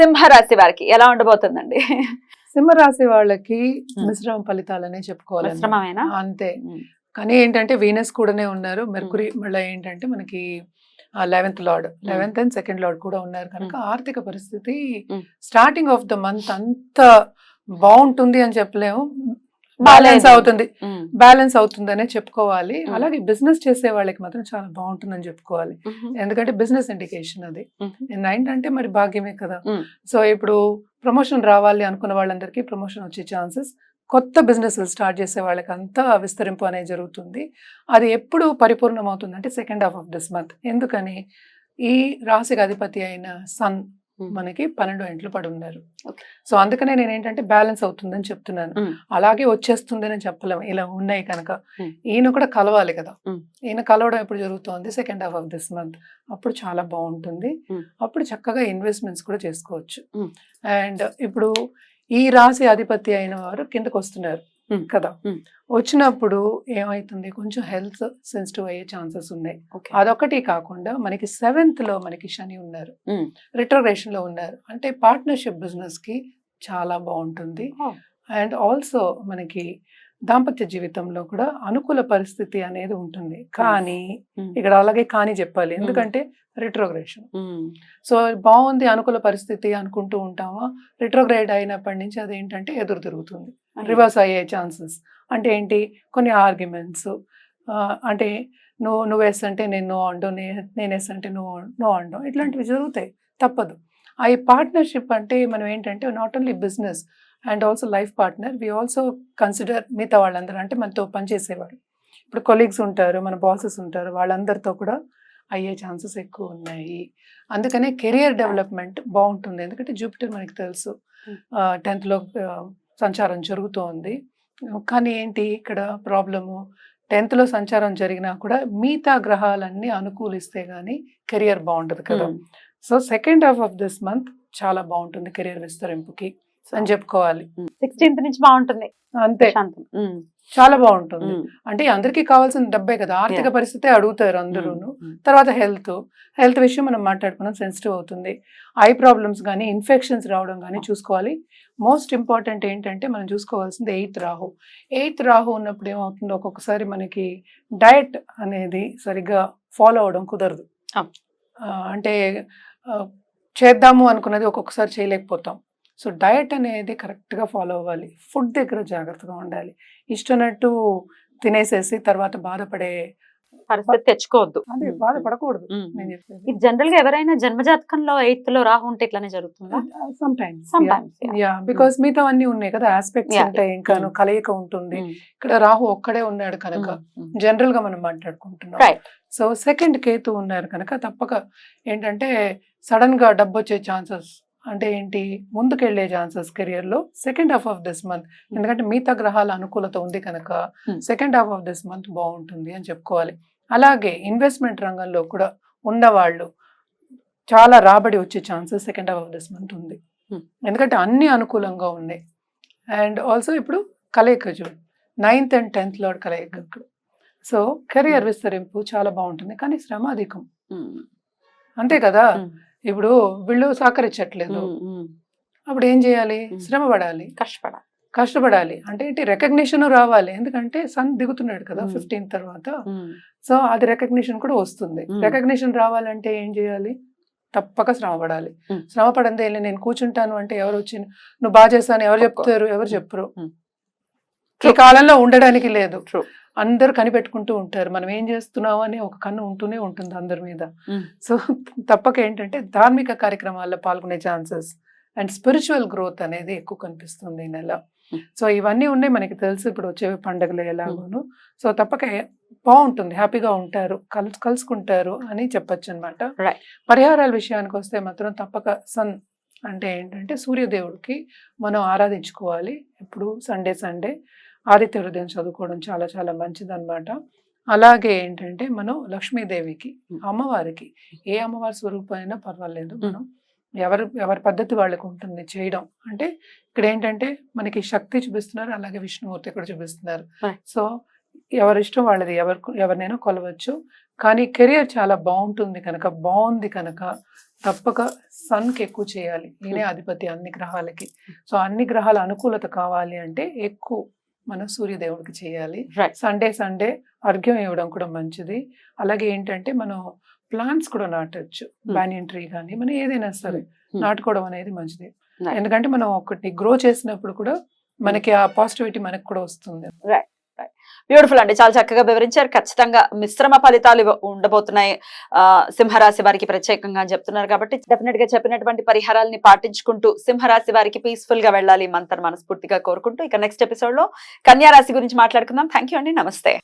సింహ రాశి వారికి ఎలా ఉండబోతుందండి? సింహరాశి వాళ్ళకి. మిశ్రమ ఫలితాలనే చెప్పుకోవాలి? అంతే. కానీ ఏంటంటే వీనస్ కూడానే ఉన్నారు. మెర్కురీ మళ్ళీ ఏంటంటే మనకి eleventh lord eleventh and second lord కూడా ఉన్నారు. కనుక ఆర్థిక పరిస్థితి. స్టార్టింగ్ ఆఫ్ ద మంత్ అంత బాగుంటుంది అని చెప్పలేము. బ్యాలెన్స్ అవుతుంది. బ్యాలెన్స్ అవుతుందనే చెప్పుకోవాలి. అలాగే బిజినెస్ చేసే వాళ్ళకి మాత్రం చాలా బాగుంటుందని చెప్పుకోవాలి. ఎందుకంటే బిజినెస్ ఇండికేషన్ అది అంటే మరి భాగ్యమే కదా. సో ఇప్పుడు ప్రమోషన్ రావాలి అనుకున్న వాళ్ళందరికీ ప్రమోషన్ వచ్చే ఛాన్సెస్ కొత్త బిజినెస్ స్టార్ట్ చేసే వాళ్ళకి అంతా విస్తరింపు అనేది జరుగుతుంది అది ఎప్పుడు పరిపూర్ణం అవుతుంది అంటే second half of this month ఎందుకని ఈ రాశికి అధిపతి అయిన సన్. మనకి పన్నెండు ఇంట్లో పడి ఉన్నారు. సో అందుకనే నేను ఏంటంటే బ్యాలెన్స్ అవుతుందని చెప్తున్నాను. అలాగే వచ్చేస్తుందని చెప్పలేము ఇలా ఉన్నాయి కనుక. ఈయన కూడా కలవాలి కదా. ఈయన కలవడం ఎప్పుడు జరుగుతోంది second half of this month అప్పుడు చాలా బాగుంటుంది. అప్పుడు చక్కగా ఇన్వెస్ట్మెంట్స్ కూడా చేసుకోవచ్చు. అండ్ ఇప్పుడు ఈ రాశి అధిపతి అయిన వారు కిందకు వస్తున్నారు. కదా. వచ్చినప్పుడు ఏమైతుంది? కొంచెం హెల్త్ సెన్సిటివ్ అయ్యే ఛాన్సెస్ ఉన్నాయి. అదొకటి కాకుండా మనకి సెవెంత్లో మనకి శని ఉన్నారు. రిట్రోగ్రేషన్లో ఉన్నారు. అంటే పార్ట్నర్షిప్ బిజినెస్కి చాలా బాగుంటుంది. అండ్ ఆల్సో మనకి దాంపత్య జీవితంలో కూడా అనుకూల పరిస్థితి అనేది ఉంటుంది. కానీ. ఇక్కడ అలాగే కానీ చెప్పాలి. ఎందుకంటే రిట్రోగ్రేషన్. సో బాగుంది అనుకూల పరిస్థితి అనుకుంటూ ఉంటామా? రిట్రోగ్రేడ్ అయినప్పటి నుంచి అదేంటంటే ఎదురు తిరుగుతుంది. రివర్స్ అయ్యే ఛాన్సెస్. అంటే ఏంటి? కొన్ని ఆర్గ్యుమెంట్స్. అంటే నువ్వు నువ్వు వేస్ అంటే నేను నో అండు నే- నేను వేస్ అంటే నువ్వు నో అండు ఇట్లాంటివి జరుగుతాయి. తప్పదు. ఆ ఈ పార్ట్నర్షిప్ అంటే మనం ఏంటంటే not only business and also life partner we also consider మిగతా వాళ్ళందరూ అంటే మనతో పనిచేసేవారు. ఇప్పుడు కొలీగ్స్ ఉంటారు మన బాసెస్ ఉంటారు వాళ్ళందరితో కూడా అయ్యే ఛాన్సెస్ ఎక్కువ ఉన్నాయి. అందుకనే కెరియర్ డెవలప్మెంట్ బాగుంటుంది. ఎందుకంటే జూపిటర్ మనకి తెలుసు. Hmm. టెన్త్లో సంచారం జరుగుతోంది. కానీ ఏంటి ఇక్కడ ప్రాబ్లము? టెన్త్లో సంచారం జరిగినా కూడా మిగతా గ్రహాలన్నీ అనుకూలిస్తే గానీ కెరియర్ బాగుంటుంది కదా. So second half of this month చాలా బాగుంటుంది కెరియర్ విస్తరింపుకి. అని చెప్పుకోవాలి. సిక్స్టీన్త్ నుంచి బాగుంటుంది. అంతే. చాలా బాగుంటుంది. అంటే అందరికీ కావాల్సిన డబ్బే కదా. ఆర్థిక. పరిస్థితి అడుగుతారు Hmm. తర్వాత హెల్త్ హెల్త్ విషయం మనం మాట్లాడుకున్నాం సెన్సిటివ్ అవుతుంది. ఐ ప్రాబ్లమ్స్ కానీ ఇన్ఫెక్షన్స్ రావడం కానీ చూసుకోవాలి. మోస్ట్ ఇంపార్టెంట్ ఏంటంటే మనం చూసుకోవాల్సింది ఎయిత్ రాహు. ఎయిత్ రాహు ఉన్నప్పుడు ఏమవుతుందో ఒక్కొక్కసారి మనకి డయట్ అనేది సరిగ్గా ఫాలో అవడం కుదరదు. అంటే చేద్దాము అనుకున్నది ఒక్కొక్కసారి చేయలేకపోతాం. సో డయట్ అనేది కరెక్ట్గా ఫాలో అవ్వాలి ఫుడ్ దగ్గర జాగ్రత్తగా ఉండాలి ఇష్టనట్టు తినేసేసి తర్వాత బాధపడే పరిస్థితి తెచ్చుకోవద్దు అదే. బాధపడకూడదు. నేను చెప్పేది ఇది జనరల్గా ఎవరైనా జన్మజాతకంలో ఎయిత్లో రాహు ఉంటే ఇట్లానే జరుగుతుందా సమ్ టైమ్స్. యా బికాస్ మిగతా అన్ని ఉన్నాయి కదా ఆస్పెక్ట్స్. ఉంటాయి ఇంకాను Mm. కలయిక ఉంటుంది Hmm. ఇక్కడ రాహు ఒక్కడే ఉన్నాడు కనుక Hmm. జనరల్గా మనం మాట్లాడుకుంటున్నాం. సో సెకండ్ కేతు ఉన్నారు కనుక తప్పక ఏంటంటే సడన్గా డబ్బు వచ్చే ఛాన్సెస్ అంటే ఏంటి? ముందుకెళ్ళే ఛాన్సెస్ కెరియర్లో second half of this month. ఎందుకంటే మిగతా గ్రహాల అనుకూలత ఉంది కనుక. Second half of this month బాగుంటుంది అని చెప్పుకోవాలి. అలాగే ఇన్వెస్ట్మెంట్ రంగంలో కూడా ఉన్నవాళ్ళు చాలా రాబడి వచ్చే chances second half of this month ఉంది. ఎందుకంటే అన్ని అనుకూలంగా ఉన్నాయి. అండ్ ఆల్సో ఇప్పుడు కలయిక చూడు నైన్త్ అండ్ టెన్త్లో కలయిక ఇక్కడ. సో కెరియర్ విస్తరింపు చాలా బాగుంటుంది. కానీ శ్రమ అధికం. అంతే కదా. ఇప్పుడు వీళ్ళు సహకరించట్లేదు. అప్పుడు ఏం చేయాలి. శ్రమ పడాలి కష్టపడాలి కష్టపడాలి అంటే ఏంటి రికగ్నిషన్ రావాలి ఎందుకంటే సన్ దిగుతున్నాడు కదా. ఫిఫ్టీన్ తర్వాత. సో అది రికగ్నిషన్ కూడా వస్తుంది. రికగ్నిషన్ రావాలంటే ఏం చేయాలి తప్పక శ్రమ పడాలి. శ్రమ పడందే వెళ్ళి నేను కూర్చుంటాను అంటే ఎవరు వచ్చి నువ్వు బాగా చేస్తాను ఎవరు. చెప్తారు ఎవరు. చెప్పరు. ఈ. కాలంలో ఉండడానికి లేదు. అందరు కనిపెట్టుకుంటూ ఉంటారు. మనం ఏం చేస్తున్నావు అని ఒక కన్ను ఉంటూనే ఉంటుంది అందరి మీద. సో తప్పక ఏంటంటే ధార్మిక కార్యక్రమాల్లో పాల్గొనే ఛాన్సెస్ అండ్ స్పిరిచువల్ గ్రోత్ అనేది ఎక్కువ కనిపిస్తుంది ఈ నెల. సో ఇవన్నీ ఉన్నాయి మనకి తెలుసు ఇప్పుడు వచ్చే పండుగలు ఎలాగోను. సో తప్పక బాగుంటుంది. హ్యాపీగా ఉంటారు. కలుసు కలుసుకుంటారు అని చెప్పొచ్చు అనమాట. పరిహారాల విషయానికి వస్తే మాత్రం తప్పక సన్ అంటే ఏంటంటే సూర్యదేవుడికి మనం ఆరాధించుకోవాలి. ఇప్పుడు సండే సండే. ఆదిత్య హృదయం చదువుకోవడం చాలా చాలా మంచిది అలాగే ఏంటంటే మనం లక్ష్మీదేవికి. అమ్మవారికి ఏ అమ్మవారి స్వరూపం అయినా పర్వాలేదు. మనం ఎవరు ఎవరి పద్ధతి వాళ్ళకు ఉంటుంది చేయడం. అంటే ఇక్కడ ఏంటంటే మనకి శక్తి చూపిస్తున్నారు అలాగే విష్ణుమూర్తి కూడా చూపిస్తున్నారు. సో ఎవరి ఇష్టం వాళ్ళది ఎవరు ఎవరినైనా కొలవచ్చు. కానీ కెరియర్ చాలా బాగుంటుంది కనుక బాగుంది కనుక తప్పక సన్కి ఎక్కువ చేయాలి. నేనే అధిపతి అన్ని గ్రహాలకి. సో అన్ని గ్రహాల అనుకూలత కావాలి అంటే ఎక్కువ మనం సూర్యదేవుడికి చేయాలి. సండే సండే అర్ఘ్యం ఇవ్వడం కూడా మంచిది. అలాగే ఏంటంటే మనం ప్లాంట్స్ కూడా నాటొచ్చు. బ్యానియన్ ట్రీ కానీ మనం ఏదైనా సరే Hmm. నాటుకోవడం అనేది మంచిది. ఎందుకంటే మనం ఒకటి గ్రో చేసినప్పుడు కూడా మనకి ఆ పాజిటివిటీ మనకు కూడా వస్తుంది. బ్యూటిఫుల్ అండి. చాలా చక్కగా వివరించారు. ఖచ్చితంగా మిశ్రమ ఫలితాలు ఉండబోతున్నాయి. ఆ, సింహరాశి వారికి ప్రత్యేకంగా అని చెప్తున్నారు కాబట్టి డెఫినెట్గా చెప్పినటువంటి పరిహారాలని పాటించుకుంటూ సింహరాశి వారికి పీస్ఫుల్గా వెళ్ళాలి మంతర్ మనస్ఫూర్తిగా కోరుకుంటూ ఇక నెక్స్ట్ ఎపిసోడ్లో కన్యా రాశి గురించి మాట్లాడుకుందాం. థ్యాంక్ యూ అండి. నమస్తే.